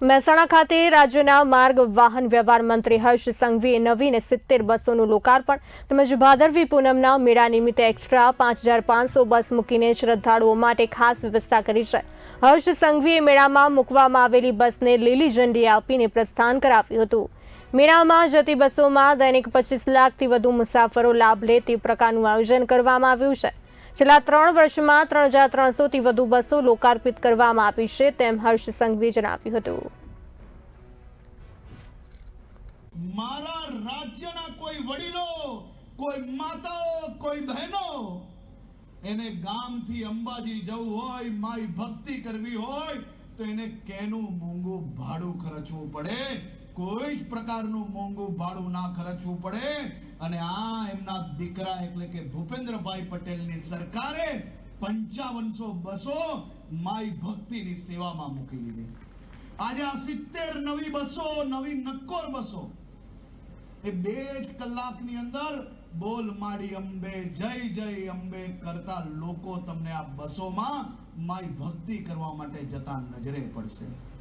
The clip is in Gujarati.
મહેસાણા ખાતે રાજ્યના માર્ગ વાહન વ્યવહાર મંત્રી હર્ષ સંઘવીએ નવીન સિત્તેર બસોનું લોકાર્પણ તેમજ ભાદરવી પૂનમના મેળા નિમિત્તે એક્સ્ટ્રા પાંચ હજાર પાંચસો બસ મૂકીને શ્રદ્ધાળુઓ માટે ખાસ વ્યવસ્થા કરી છે. હર્ષ સંઘવીએ મેળામાં મૂકવામાં આવેલી બસને લીલી ઝંડી આપીને પ્રસ્થાન કરાવ્યું હતું. મેળામાં જતી બસોમાં દૈનિક પચીસ લાખથી વધુ મુસાફરો લાભ લે તે પ્રકારનું આયોજન કરવામાં આવ્યું છે. છેલ્લા ત્રણ વર્ષમાં ત્રણ હજાર ત્રણસોથી વધુ બસો લોકાર્પિત કરવામાં આવી છે, તેમ હર્ષ સંઘવીએ જણાવ્યું હતું. મારા રાજ્યના કોઈ વડીલો, કોઈ માતાઓ, કોઈ બહેનો, એને ગામથી અંબાજી જવું હોય માય ભક્તિ કરવી હોય, તો એને કેનું મોંઘું ભાડું ખર્ચવું પડે? કોઈ જ પ્રકારનું મોંઘું ભાડું ના ખર્ચવું પડે. અને આ એમના દીકરા એટલે કે ભૂપેન્દ્રભાઈ પટેલની સરકારે પંચાવનસો બસો માય ભક્તિની સેવામાં મૂકી દીધી. આજે આ સિત્તેર નવી બસો, નવી નક્કોર બસો. એ બે જ કલાકની અંદર બોલ માડી અંબે, જય જય અંબે કરતા લોકો તમને આ બસોમાં માય ભક્તિ કરવા માટે જતા નજરે પડશે.